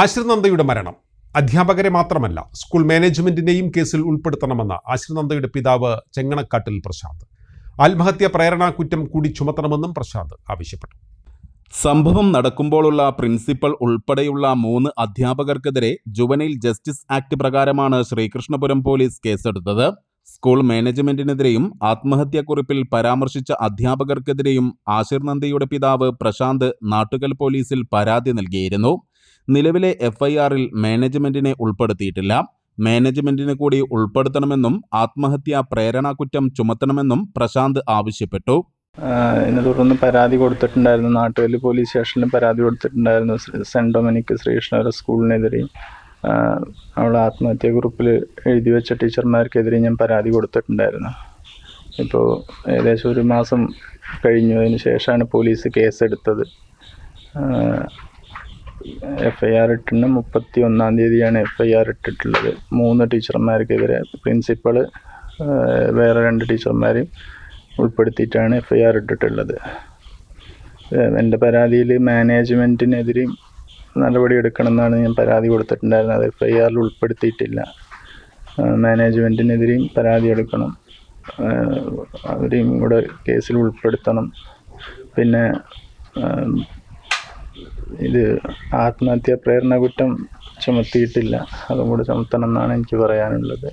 ആശ്രിനന്ദയുടെ മരണം. അധ്യാപകരെ മാത്രമല്ല സ്കൂൾ മാനേജ്മെന്റിനെയും കേസിൽ ഉൾപ്പെടുത്തണമെന്ന ആശ്രനന്ദയുടെ പിതാവ് ചെങ്ങണക്കാട്ടിൽ പ്രശാന്ത്. ആത്മഹത്യ പ്രേരണാ കുറ്റം കൂടി ചുമത്തണമെന്നും പ്രശാന്ത് ആവശ്യപ്പെട്ടു. സംഭവം നടക്കുമ്പോഴുള്ള പ്രിൻസിപ്പൽ ഉൾപ്പെടെയുള്ള മൂന്ന് അധ്യാപകർക്കെതിരെ ജുവനൈൽ ജസ്റ്റിസ് ആക്ട് പ്രകാരമാണ് ശ്രീകൃഷ്ണപുരം പോലീസ് കേസെടുത്തത്. സ്കൂൾ മാനേജ്മെന്റിനെതിരെയും ആത്മഹത്യാക്കുറിപ്പിൽ പരാമർശിച്ച അധ്യാപകർക്കെതിരെയും ആശിർ നന്ദിയുടെ പിതാവ് പ്രശാന്ത് നാട്ടുകൽ പോലീസിൽ പരാതി നൽകിയിരുന്നു. നിലവിലെ എഫ്ഐആറിൽ മാനേജ്മെന്റിനെ ഉൾപ്പെടുത്തിയിട്ടില്ല. മാനേജ്മെന്റിനെ കൂടി ഉൾപ്പെടുത്തണമെന്നും ആത്മഹത്യാ പ്രേരണാകുറ്റം ചുമത്തണമെന്നും പ്രശാന്ത് ആവശ്യപ്പെട്ടു. ഇതിനെ തുടർന്ന് പരാതി കൊടുത്തിട്ടുണ്ടായിരുന്നു. നാട്ടുവല്ലി പോലീസ് സ്റ്റേഷനിൽ പരാതി കൊടുത്തിട്ടുണ്ടായിരുന്നു. സെന്റ് ഡൊമിനിക് ശ്രീകൃഷ്ണവര സ്കൂളിനെതിരെയും അവൾ ആത്മഹത്യാ ഗ്രൂപ്പിൽ എഴുതി വെച്ച ടീച്ചർമാർക്കെതിരെ ഞാൻ പരാതി കൊടുത്തിട്ടുണ്ടായിരുന്നു. ഇപ്പോൾ ഏകദേശം ഒരു മാസം കഴിഞ്ഞു അതിന് ശേഷമാണ് പോലീസ് കേസെടുത്തത്. എഫ് ഐ ആർ മുപ്പത്തി ഒന്നാം തീയതിയാണ് എഫ് ഐ ആർ ഇട്ടിട്ടുള്ളത്. മൂന്ന് ടീച്ചർമാർക്കെതിരെ പ്രിൻസിപ്പൾ വേറെ രണ്ട് ടീച്ചർമാരെയും ഉൾപ്പെടുത്തിയിട്ടാണ് എഫ് ഐ ആർ ഇട്ടിട്ടുള്ളത്. എന്റെ പരാതിയിൽ മാനേജ്മെന്റിനെതിരെയും നടപടി എടുക്കണമെന്നാണ് ഞാൻ പരാതി കൊടുത്തിട്ടുണ്ടായിരുന്നത്. അത് എഫ് ഐ ആറിൽ ഉൾപ്പെടുത്തിയിട്ടില്ല. മാനേജ്മെന്റിനെതിരെയും പരാതി എടുക്കണം. അവരെയും കൂടെ കേസിൽ ഉൾപ്പെടുത്തണം. പിന്നെ ഇത് ആത്മഹത്യാ പ്രേരണ കുറ്റം ചുമത്തിയിട്ടില്ല. അതും കൂടി ചുമത്തണം എന്നാണ് എനിക്ക് പറയാനുള്ളത്.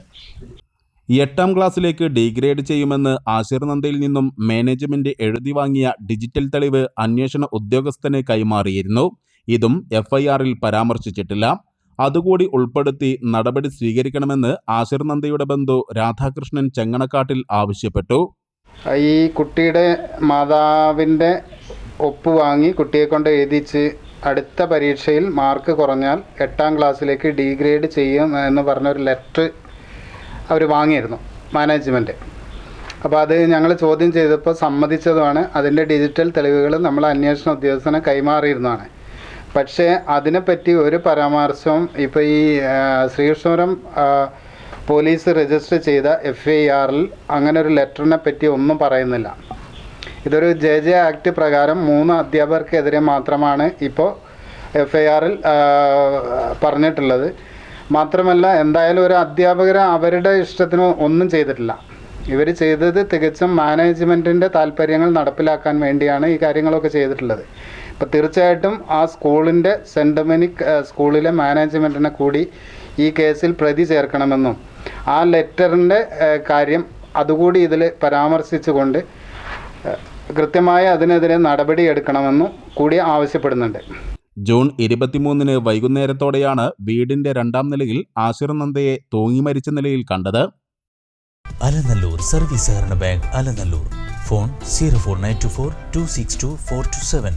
എട്ടാം ക്ലാസ്സിലേക്ക് ഡീഗ്രേഡ് ചെയ്യുമെന്ന് ആശിർ നന്ദയിൽ നിന്നും മാനേജ്മെന്റ് എഴുതി വാങ്ങിയ ഡിജിറ്റൽ തെളിവ് അന്വേഷണ ഉദ്യോഗസ്ഥന് കൈമാറിയിരുന്നു. ഇതും എഫ്ഐആറിൽ പരാമർശിച്ചിട്ടില്ല. അതുകൂടി ഉൾപ്പെടുത്തി നടപടി സ്വീകരിക്കണമെന്ന് ആശിർ നന്ദയുടെ ബന്ധു രാധാകൃഷ്ണൻ ചെങ്ങണക്കാട്ടിൽ ആവശ്യപ്പെട്ടു. ഈ കുട്ടിയുടെ മാതാവിന്റെ ഒപ്പ് വാങ്ങി കുട്ടിയെ കൊണ്ട് എഴുതിച്ച് അടുത്ത പരീക്ഷയിൽ മാർക്ക് കുറഞ്ഞാൽ എട്ടാം ക്ലാസ്സിലേക്ക് ഡീഗ്രേഡ് ചെയ്യും എന്ന് പറഞ്ഞൊരു ലെറ്റർ അവർ വാങ്ങിയിരുന്നു മാനേജ്മെന്റ് അപ്പോൾ അത് ഞങ്ങൾ ചോദ്യം ചെയ്തപ്പോൾ സമ്മതിച്ചതുമാണ്. അതിന്റെ ഡിജിറ്റൽ തെളിവുകൾ നമ്മൾ അന്വേഷണ ഉദ്യോഗസ്ഥനെ കൈമാറിയിരുന്നതാണ്. പക്ഷേ അതിനെപ്പറ്റി ഒരു പരാമർശവും ഇപ്പോൾ ഈ ശ്രീകൃഷ്ണപുരം പോലീസ് രജിസ്റ്റർ ചെയ്ത എഫ് ഐ ആറിൽ അങ്ങനെ ഒരു ലെറ്ററിനെ പറ്റി ഒന്നും പറയുന്നില്ല. ഇതൊരു ജെ ജെ ആക്ട് പ്രകാരം മൂന്ന് അധ്യാപകർക്കെതിരെ മാത്രമാണ് ഇപ്പോൾ എഫ് ഐ ആറിൽ പറഞ്ഞിട്ടുള്ളത്. മാത്രമല്ല എന്തായാലും ഒരു അധ്യാപകരെ അവരുടെ ഇഷ്ടത്തിന് ഒന്നും ചെയ്തിട്ടില്ല. ഇവർ ചെയ്തത് തികച്ചും മാനേജ്മെന്റിന്റെ താല്പര്യങ്ങൾ നടപ്പിലാക്കാൻ വേണ്ടിയാണ് ഈ കാര്യങ്ങളൊക്കെ ചെയ്തിട്ടുള്ളത്. അപ്പോൾ തീർച്ചയായിട്ടും ആ സ്കൂളിന്റെ സെന്റ് ഡൊമിനിക് സ്കൂളിലെ മാനേജ്മെന്റിനെ കൂടി ഈ കേസിൽ പ്രതി ചേർക്കണമെന്നും ആ ലെറ്ററിന്റെ കാര്യം അതുകൂടി ഇതിൽ പരാമർശിച്ചുകൊണ്ട് കൃത്യമായ അതിനെതിരെ നടപടി എടുക്കണമെന്നും കൂടി ആവശ്യപ്പെടുന്നുണ്ട്. ജൂൺ ഇരുപത്തിമൂന്നിന് വൈകുന്നേരത്തോടെയാണ് വീടിന്റെ രണ്ടാം നിലയിൽ ആശിർ നന്ദയെ തൂങ്ങി മരിച്ച നിലയിൽ കണ്ടത്. അലനല്ലൂർ സർവീസ് സഹകരണ bank Alanallur. Phone zero four nine two four two six two four two seven.